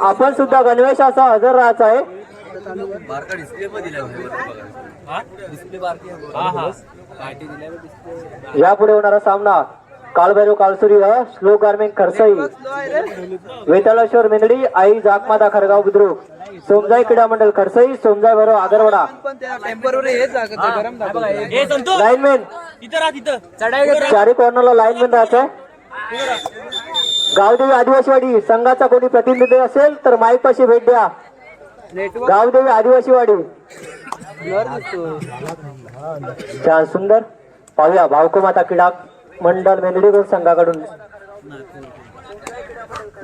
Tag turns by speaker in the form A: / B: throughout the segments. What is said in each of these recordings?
A: आपण सुद्धा गणवेशाचा हजर राहायचा आहे.
B: बारका डिस्प्ले पण दिला डिस्प्ले बारकी पार्टी दिल्या
A: यापुढे होणारा सामना कालभैरव कालसुरी श्लोक गार्मेंट खरसाई. वेताळेश्वर मेंदडी आई जाकमाता खरगाव बुद्रुक. सोमजाई क्रीडा मंडळ खरसाई सोमजाई बरोबर आगरवाडा. लाईनमॅन. चारी कॉर्नरला लाईनमॅन राहायचं गावदेवी आदिवासीवाडी संघाचा कोणी प्रतिनिधी असेल तर माईक पाशी भेट द्या. गावदेवी आदिवासीवाडी. छान सुंदर. पाहूया भावकुमाता क्रीडा मंडळ मेंदडीगोड संघाकडून.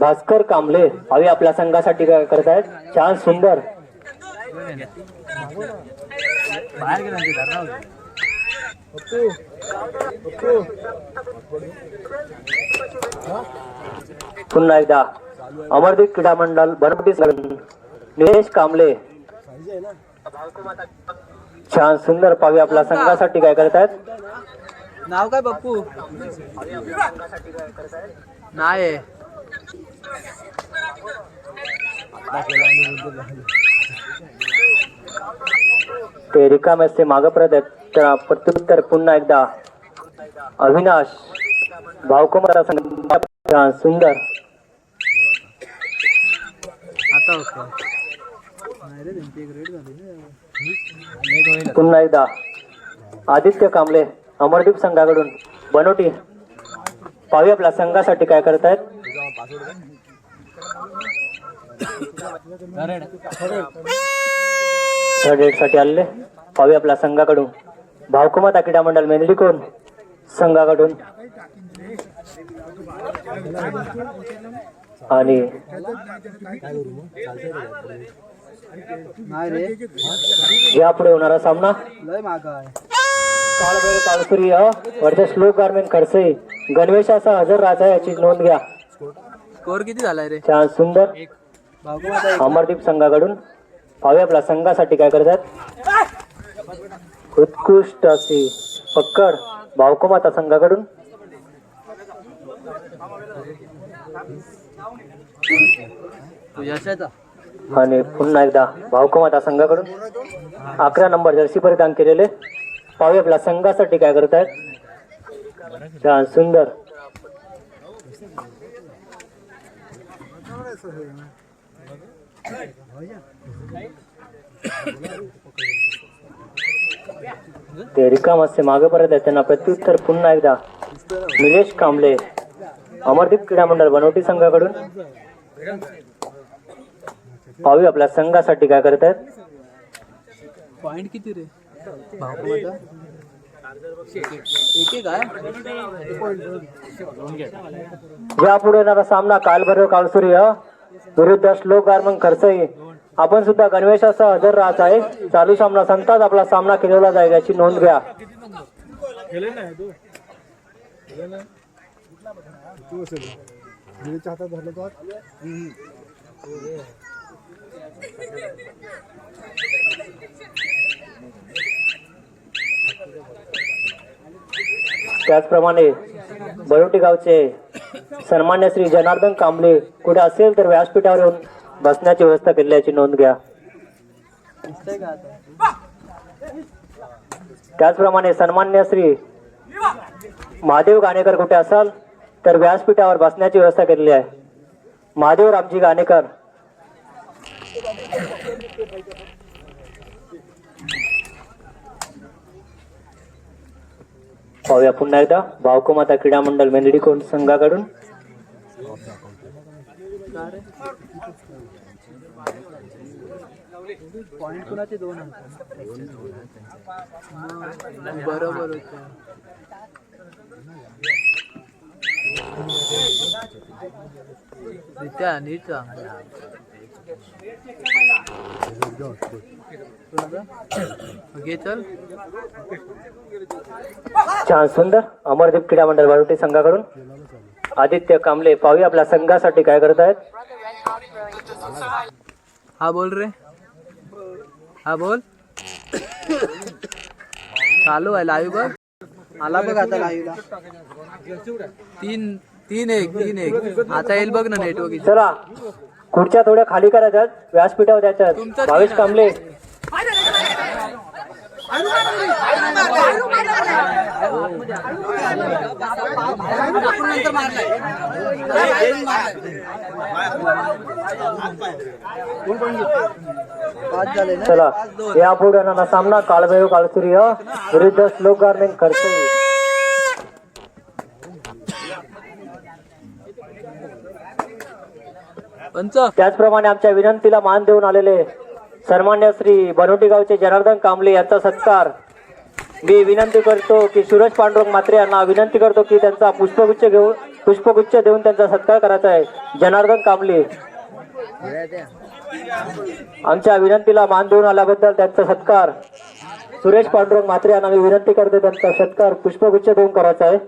A: भास्कर कांबळे पाहूया आपल्या संघासाठी काय करत आहेत छान सुंदर.
B: बाहेर गेला म्हणजे
A: पुन्हा एकदा. अमरदीप क्रीडा मंडळ बनपटी निलेश कांबळे. छान सुंदर पाहूया आपल्या संघासाठी काय करतायत?
B: नाव काय पप्पू नाही
A: ते रिकामे असते मागं परत आहेत. त्या प्रत्युत्तर पुन्हा एकदा. अविनाश भावकुमारा सुंदर. पुन्हा एकदा. आदित्य कांबळे अमरदीप संघाकडून. बनोटी पाहूया आपल्या संघासाठी काय थर्ड एडसाठी आलेले. पाहूया आपल्या संघाकडून. भावकुमाता क्रीडा मंडळ मेंदडी कोण संघाकडून. आणि यापुढे होणारा सामना. काळभैर काळसुरी वरच्या श्लोक गारमेंट खडसे. गणवेशाचा हजर राजा याची नोंद घ्या.
B: स्कोर किती झालाय रे?
A: छान सुंदर. अमरदीप संघाकडून. पाहूया आपल्या संघासाठी काय करतात. उत्कृष्ट अशी पक्कड. भावकुमाता संघाकडून. आणि पुन्हा एकदा भावकुमाता संघाकडून. अकरा नंबर जर्सी परिधान केलेले. पाहूया आपल्या संघासाठी काय करतायत. छान सुंदर. ते रिकाम असते मागे परत आहे त्यांना प्रत्युत्तर पुन्हा एकदा. निलेश कांबळे अमरदीप क्रीडा मंडळ बनवटी संघाकडून. पाहूया आपल्या संघासाठी काय करतायत
B: पॉइंट किती रे?
A: यापुढे येणारा सामना कालभैरव कालसुरी विरुद्ध श्लोक गारमन खरसई. आपण सुद्धा गणवेशासह हजर राहत आहे. चालू सामना संताच आपला सामना केलेला जाईल याची नोंद घ्या. त्याचप्रमाणे बरोटी गावचे सन्मान्य श्री जनार्दन कांबळे कुठे असेल तर व्यासपीठावर येऊन बसण्याची व्यवस्था केल्याची नोंद घ्या. त्याचप्रमाणे सन्मान्य श्री महादेव गाणेकर कुठे असाल तर व्यासपीठावर बसण्याची व्यवस्था केलेली आहे. महादेव रामजी गाणेकर. पाहूया पुन्हा एकदा. भावकुमाता क्रीडा मंडळ मेंदडी कोण संघाकडून?
B: पॉइंट कुणाचे दोन बरोबर होत. नित्या नीट सांग घे चल.
A: छान सुंदर अमरदीप क्रीडा मंडळ बारोटी संघाकडून. आदित्य कांबळे पाहूया आपल्या संघासाठी काय करत आहेत
B: हा बोल रे. हा बोल. चालू आहे लाईव्ह बघ. आला बघ आता लाईव्हला तीन तीन एक तीन एक. आता येईल बघ ना नेटवर्क
A: चला खुर्च्या थोड्या खाली करायच्यात व्यासपीठावर द्यायच्यात.
B: तुमचं
A: भावेश कांबळे. चला यापुढे येणारा सामना काळभैरव काळसुरी विरुद्ध श्लोक गार्मेंट
B: पंच.
A: त्याचप्रमाणे आमच्या विनंतीला मान देऊन आलेले सन्मान्य श्री बनोटी गावचे जनार्दन कांबळे यांचा सत्कार. मी विनंती करतो की सूरज पांडुरंग मात्रे यांना विनंती करतो की त्यांचा पुष्पगुच्छ घेऊन पुष्पगुच्छ देऊन त्यांचा सत्कार करायचा आहे. जनार्दन कांबळे. आमच्या विनंतीला मान देऊन आल्याबद्दल त्यांचा सत्कार. सुरेश पांडुरंग मात्रे यांना मी विनंती करतो त्यांचा सत्कार पुष्पगुच्छ देऊन करायचा आहे.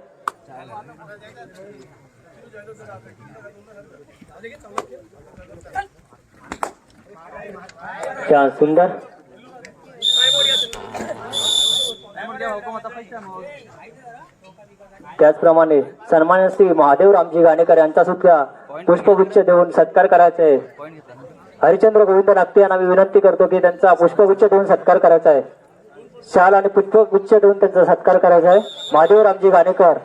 A: छान सुंदर? त्याचप्रमाणे सन्मान श्री महादेव रामजी गाणेकर यांचा सुद्धा पुष्पगुच्छ देऊन सत्कार करायचा. आहे हरिचंद्र गोविंद नागते यांना मी विनंती करतो की त्यांचा पुष्पगुच्छ देऊन सत्कार करायचा आहे. शाल आणि पुष्पगुच्छ देऊन त्यांचा सत्कार करायचा आहे. महादेव रामजी गाणेकर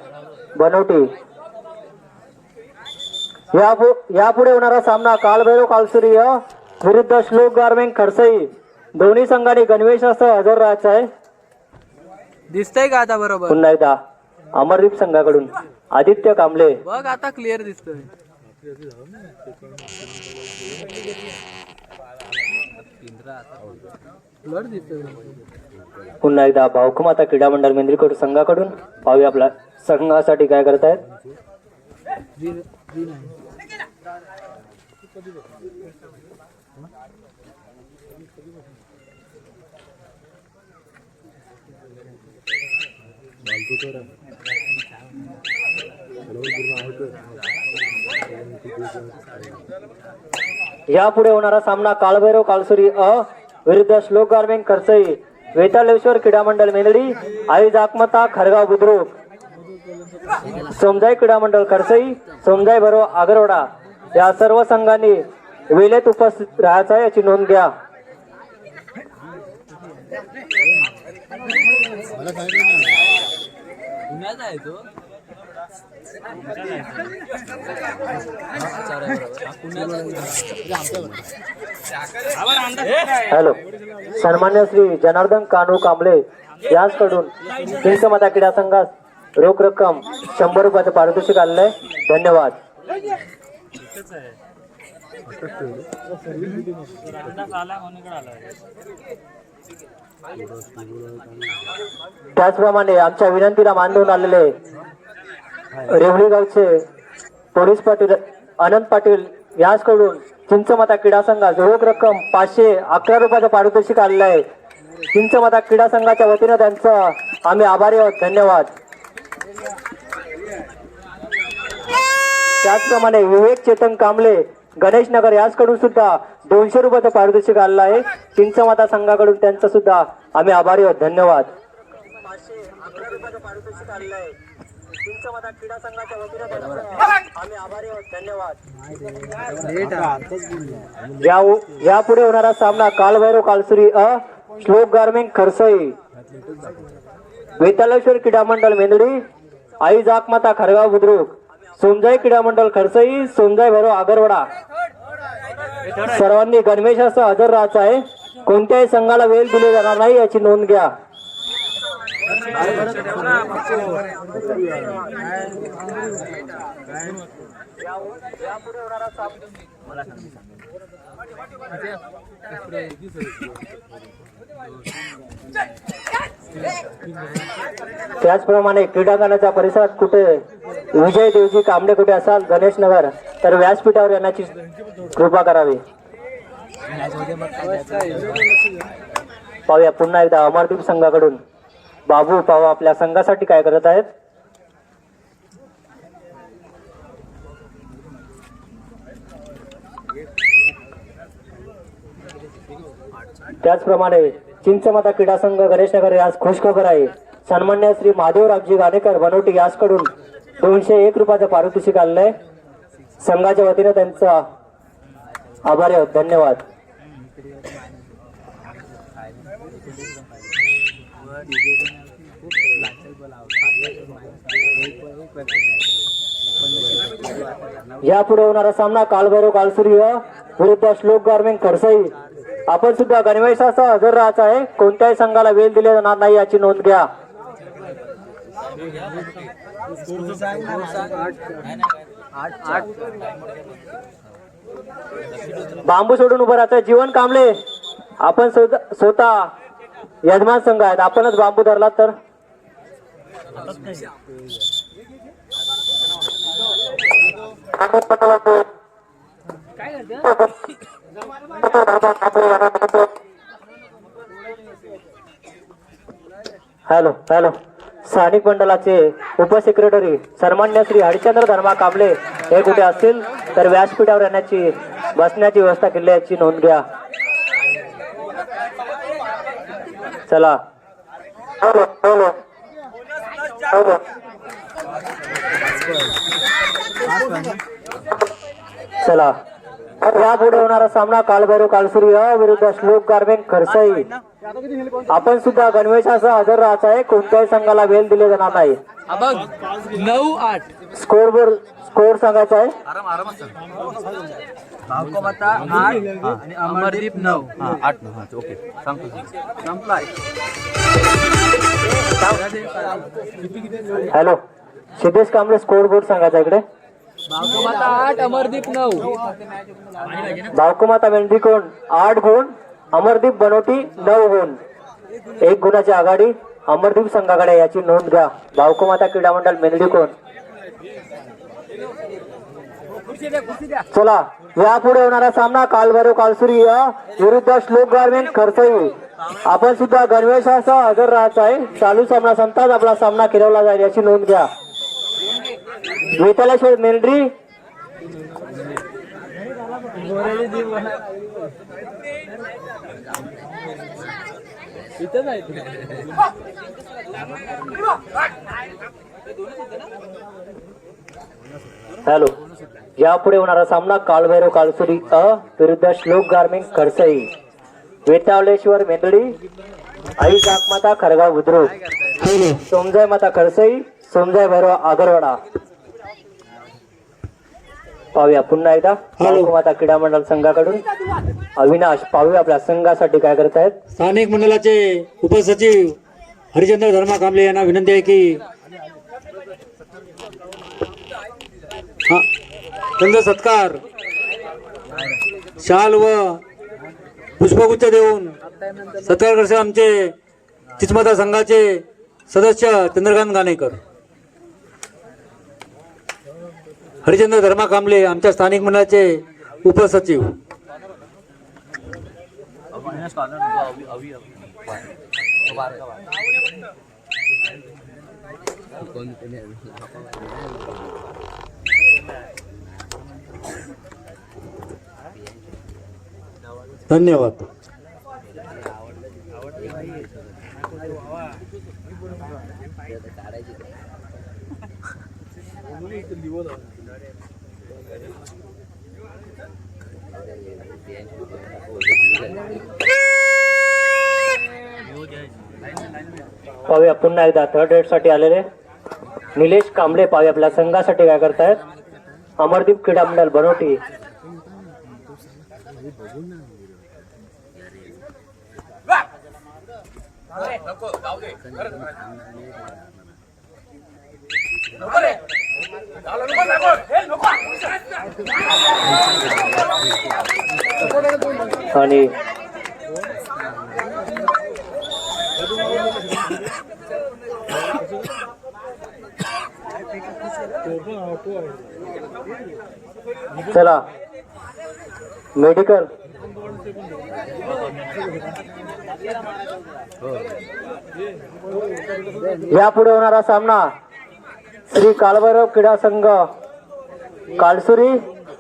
A: बनवटी. यापुढे होणारा सामना कालभैरव कालसुरी विरुद्ध श्लोक गार्मेंट खडसई. दोन्ही संघांनी गणवेशासह हजर राहायचं आहे.
B: दिसतंय का आता बरोबर?
A: पुन्हा एकदा अमरदीप संघाकडून आदित्य कांबळे.
B: बघ आता क्लिअर दिसतोय. ब्लड दिसतोय.
A: पुन्हा एकदा भाऊकमाता क्रीडा मंडळ मेंद्रीकोट संघाकडून पाहूया आपला संघासाठी काय करतायत.
B: नाही.
A: यापुढे होणारा सामना काळभैरव कालसुरी अ विरुद्ध श्लोक गार्मेंट खरसई वेतालेश्वर क्रीडा मंडळ मेंदडी आई जाकमता खरगाव बुद्रुक. सोमजाई क्रीडा मंडळ खरसई सोमजाई भरो आगरवडा. या सर्व संघांनी वेळेत उपस्थित राहायचा आहे याची नोंद घ्या. हॅलो. सन्मान्य श्री जनार्दन कानू कांबळे यांकडून हिंसमाता क्रीडा संघास रोख रक्कम शंभर रुपयाचं पारितोषिक आलेलं आहे. धन्यवाद. त्याचप्रमाणे आमच्या विनंतीला मान देऊन आलेले रेवळी गावचे पोलीस पाटील अनंत पाटील याचकडून चिंचमाता क्रीडा संघास रोख रक्कम पाचशे अकरा रुपयाचं पारितोषिक आलेलं आहे. चिंचमाता क्रीडा संघाच्या वतीनं त्यांचं आम्ही आभारी आहोत. धन्यवाद. त्याचप्रमाणे विवेक चेतन कांबळे गणेश नगर याचकडून सुद्धा दोनशे रुपयाचं पारितोषिक आलेलं आहे. चिंचमाता संघाकडून त्यांचा सुद्धा आम्ही आभारी आहोत. धन्यवाद. या यापुढे होणारा सामना कालभैरव कालसुरी अ श्लोक गार्मेंट खरसई. वेतालेश्वर क्रीडा मंडळ मेंदडी आई जाकमाता खरगाव बुद्रुक. सोमजाई क्रीडा मंडळ खरसई सोमजाई भैरव आगरवाडा. सर्वांनी गणवेशासह हजर राहायचं आहे. कोणत्याही संघाला वेळ दिले जाणार नाही याची नोंद घ्या. त्याचप्रमाणे क्रीडांगणाच्या परिसरात कुठे विजय देवजी कांबडे कुठे असाल? गणेश नगर. तर व्यासपीठावर येण्याची कृपा करावी. पाहूया पुन्हा एकदा अमरदीप संघाकडून. बाबू पाहू आपल्या संघासाठी काय करत आहेत? त्याचप्रमाणे चिंचमाता क्रीडा संघ गणेशनगर यास खुशखबर आहे. सन्मान्य श्री महादेवरावजी गाणेकर बनवटी यासकडून दोनशे एक रुपयाचं पारितोषिक आलेलं संघाच्या वतीनं त्यांचा आभारी आहोत. धन्यवाद. यापुढे होणारा सामना कालभैरव कालसूर्य विरुद्ध श्लोक गार्मेंट खरसाई आपण सुद्धा गणवेशासह हजर राहायचा आहे. कोणत्याही संघाला वेळ दिले जाणार नाही याची नोंद घ्या. बांबू सोडून उभं राहतं जीवन कांबळे आपण स्वतः यजमान संघ आहेत. आपणच बांबू धरला तर? Hello hello. स्थानिक मंडळाचे उपसेक्रेटरी सन्मान्य श्री हरिचंद्र धर्मा कांबळे हे कुठे असतील तर व्यासपीठावर येण्याची बसण्याची व्यवस्था केली याची नोंद घ्या. चला. चला. यापुढे होणारा सामना कालभैरव कालसूर्य विरुद्ध श्लोक गारमेंट खरसाई. आपण सुद्धा गणवेशासह हजर राहायचं आहे. कोणत्याही संघाला वेळ दिले जाणार नाही.
B: नऊ आठ.
A: स्कोर वर स्कोर सांगायचा आहे.
B: आणि अमरदीप नऊ.
C: आठ नऊ हा ओके. सांगतो.
B: संपलाय.
A: Hello Siddhesh Kamble score board सांगायचा इकडे.
B: बाळकोमाता आठ अमरदीप नऊ.
A: भावकुमाता मेंढीकोण आठ गुण अमरदीप बनोटी नऊ गुण. एक गुणाची आघाडी अमरदीप संघाकडे याची नोंद घ्या. भावकुमाता क्रीडा मंडळ मेंढीकोण चला यापुढे होणारा सामना कालभैरव कालसुरी विरुद्ध श्लोक गार्मेंट खरसई. आपण सुद्धा गणवेशासह हजर राहायचा आहे. चालू सामना संपताच आपला सामना खेळवला जाईल याची नोंद घ्या. वेतालेश्वर मेंढरी?
B: इथंच आहे ते.
A: हॅलो. यापुढे होणारा सामना कालभैरव कालसुरी अ विरुद्ध श्लोक गार्मिंग खडसई वेतावलेश्वर मेंदडी आई जाकमाता खरगाव बुद्रुक. सोमजाय माता खडसई सोमजाय भैरव आगरवाडा. पाहूया पुन्हा एकदा. माता क्रीडा मंडळ संघाकडून. अविनाश पाहूया आपल्या संघासाठी काय करतायत.
D: स्थानिक मंडळाचे उपसचिव हरिचंद्र धर्मा कांबळे यांना विनंती आहे की त्यांचा सत्कार शाल व पुष्पगुच्छ देऊन सत्कार करसे आमचे चिचमता संघाचे सदस्य चंद्रकांत गाणेकर. हरिचंद्र धर्मा कांबळे आमच्या स्थानिक मंडळाचे उपसचिव. धन्यवाद.
A: पाहूया पुन्हा एकदा थर्ड रेडसाठी आलेले. निलेश कांबळे पाहूया आपल्या संघासाठी काय करतायत? अमरदीप क्रीडा मंडळ बनवटी. आणि चला मेडिकल यापुढे होणारा सामना श्री कालभैरव क्रीडा संघ कालसुरी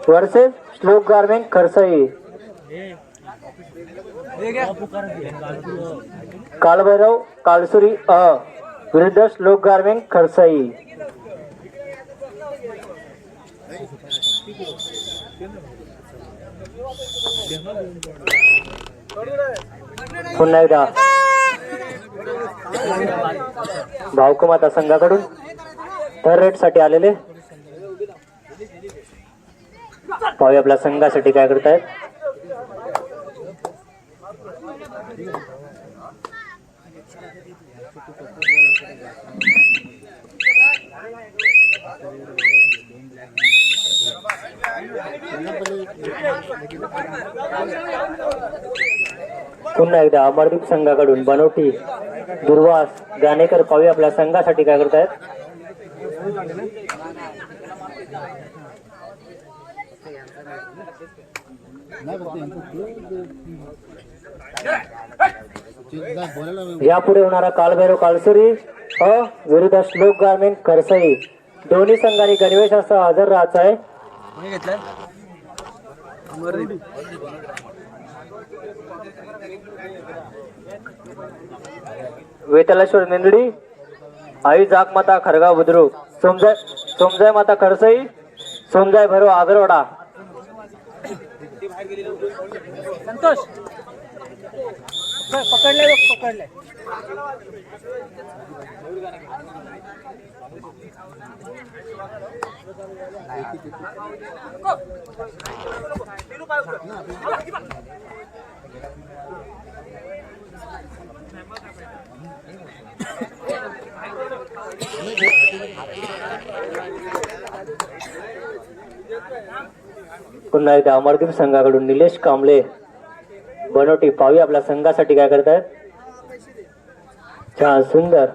A: वर्सेस श्लोक गार्मेंट खरसई. कालभैरव कालसुरी अ विरुद्ध श्लोक गार्मेंट खरसई. पुन्हा एकदा. भाऊकुमाता संघाकडून. तर रेटसाठी आलेले. पाहूया आपल्या संघासाठी काय करतायत. पुन्हा एकदा अमरदीप संघाकडून बनोटी दुर्वास गाणेकर पाहूया आपल्या संघासाठी काय करतायत. यापुढे होणारा कालभैरव कालसुरी अ विरुद्ध श्लोक गार्मेंट करसई. दोन्ही संघाने गणवेश असा हजर राहायचं आहे वेतलेश्वर निंदडी आई जागमाता खरगाव बुद्रुक. सोमजाय सोमजाय माता खरसई सोमजाय भरो आगरवाडा.
B: संतोष. पकडले बघ पकडले
A: पुन्हा एकदा अमरदीप संघाकडून निलेश कांबळे बनवटी पावी आपल्या संघासाठी काय करतायत? छान सुंदर.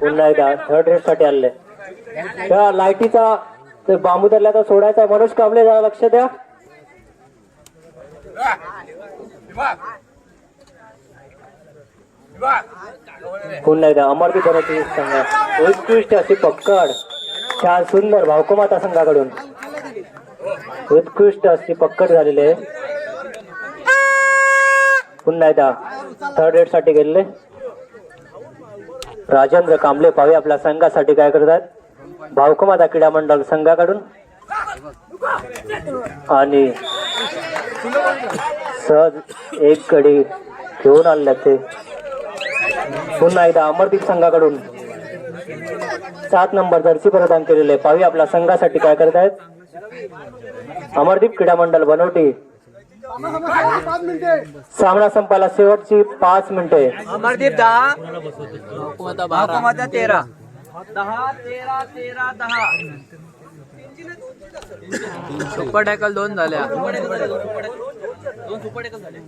A: पुन्हा एकदा थर्ड रेटसाठी आलेले त्या लाईटीचा ते बांबू धरल्याचा सोडायचा आहे. मनोज कांबळे जरा लक्ष द्या. पुन्हा एकदा अमरदीप बनवटी संघ उत्कृष्ट अशी पक्कड छान सुंदर भावकुमाता संघाकडून उत्कृष्ट अशी पक्कड झालेली आहे. पुन्हा एकदा थर्ड रेटसाठी गेलेले. राजेंद्र कांबळे पावे आपल्या संघासाठी काय करतात. भावकुमाता क्रीडा मंडळ संघाकडून. आणि सहज एक गडी घेऊन आणल्या ते. पुन्हा एकदा अमरदीप संघाकडून. सात नंबर जर्सी प्रदान केलेले पावी आपल्या संघासाठी काय करत आहेत अमरदीप क्रीडा मंडळ बनवटी. सामना संपायला शेवटची पाच मिनिटे.
B: अमरदीप दहा. तेरा दहा. तेरा तेरा दहा. सुपर टॅकल दोन झाल्या. दोन सुपर टॅकल झाले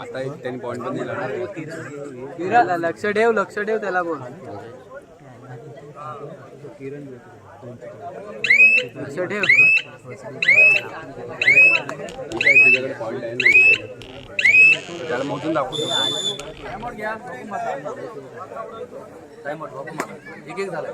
C: आता एक त्यांनी पॉईंट पण दिला ना
B: किरण लक्ष ठेव लक्ष ठेव त्याला बोल. लक्ष ठेव
C: ठीक आहे तुझ्याकडे पॉईंट आहे ना त्याला मोजून दाखवतो.
B: एक एक झाला.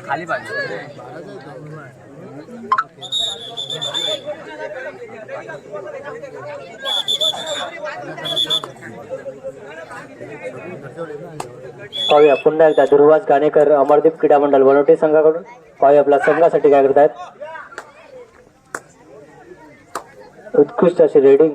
B: खाली पाहिजे.
A: पाहूया. पुन्हा एकदा दुर्वास गाणेकर अमरदीप क्रीडा मंडळ वनोटे संघाकडून पाहूया आपल्या संघासाठी काय करत आहेत उत्कृष्ट अशी रेडिंग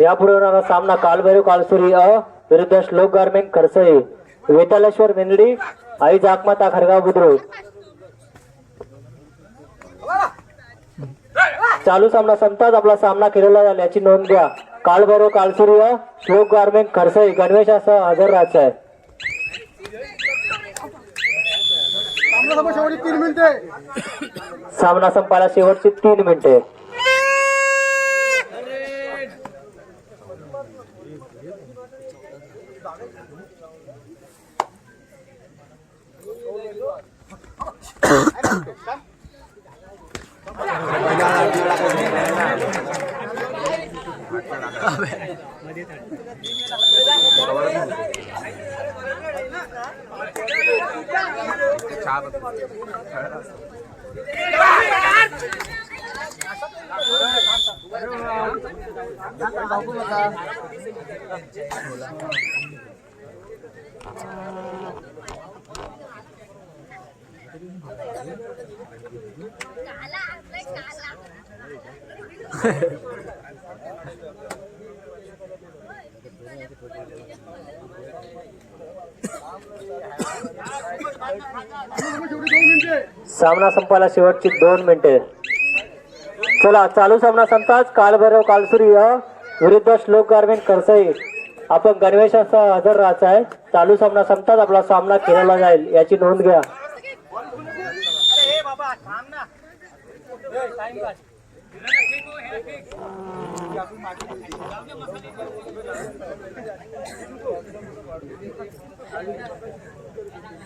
A: यापुढे होणारा सामना कालभैरव कालसुरी अ विरुद्ध श्लोक गारमेंट खरसई वेतालेश्वर मेंदडी आई जाकमाता खरगाव बुद्रुक. चालू सामना संपताच आपला सामना केलेला झाला याची नोंद घ्या. कालभैरव कालसुरी अ श्लोक गारमेंट खरसई गणवेशासह हजर राहायचं आहे सामना संपायला शेवटची तीन मिनिटे काला आपला काला सामना संपायला शेवटची दोन मिनिटे. चला चालू सामना संपताच. कालभैरव कालसुरी विरुद्ध श्लोक गारमेंट करसई. आपण गणवेशासह हजर राहायचं आहे. चालू सामना संपताच आपला सामना खेळला जाईल याची नोंद घ्या.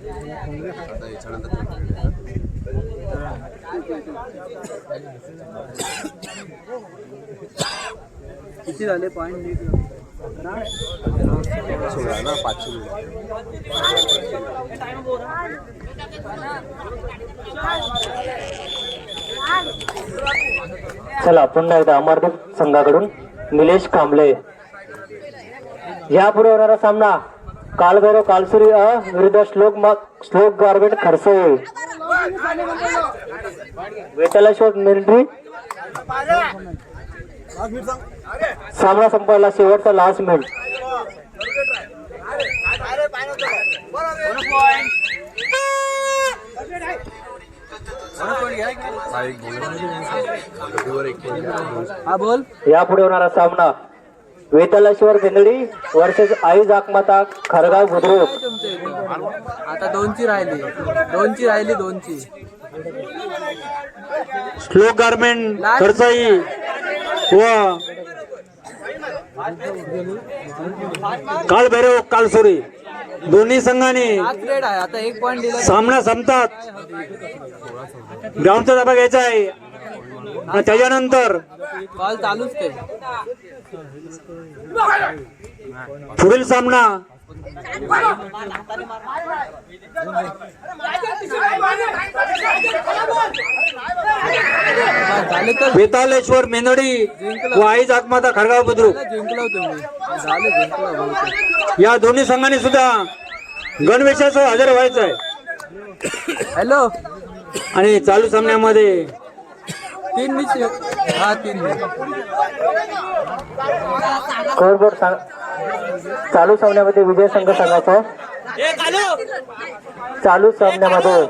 C: आता याच्यानंतर
B: किती झाले? पॉईंट नीट.
C: सोळा ना पाचशे मुलं.
A: चला पुन्हा एकदा अमरदीप संघाकडून निलेश कांबळे. यापुढे होणारा सामना कालभैरव कालसुरी अ विरुद्ध श्लोक म- श्लोक गारमेंट खरसई वेतालेश्वर मेंढरी सामना संपायला शेवटचा लास्ट मिनिट यापुढे होणारा सामना. वेतालेश्वर मेंढडी वर्सेस आई जाकमाता खरगाव बुद्रुक.
B: आता दोनची राहिली. दोनची राहिली दोनची.
D: श्लोक गारमेंट खरसाई व कालभैरव कालसुरी दोन्ही संघाने सामना संपतात. ग्राउंडचा ताबा घ्यायचा आहे. त्याच्यानंतर? पुढील सामना? वेतालेश्वर मेंदडी व आई जाकमाता खडगाव बुद्रुक. या दोन्ही संघांनी सुद्धा गणवेशासह हजर व्हायचं आहे
B: हॅलो.
D: आणि चालू सामन्यामध्ये
B: तीन मिस हा तीन
A: स्कोरबोर्ड सांग चालू सामन्यामध्ये विजय संघ संघाचा. चालू सामन्यामध्ये.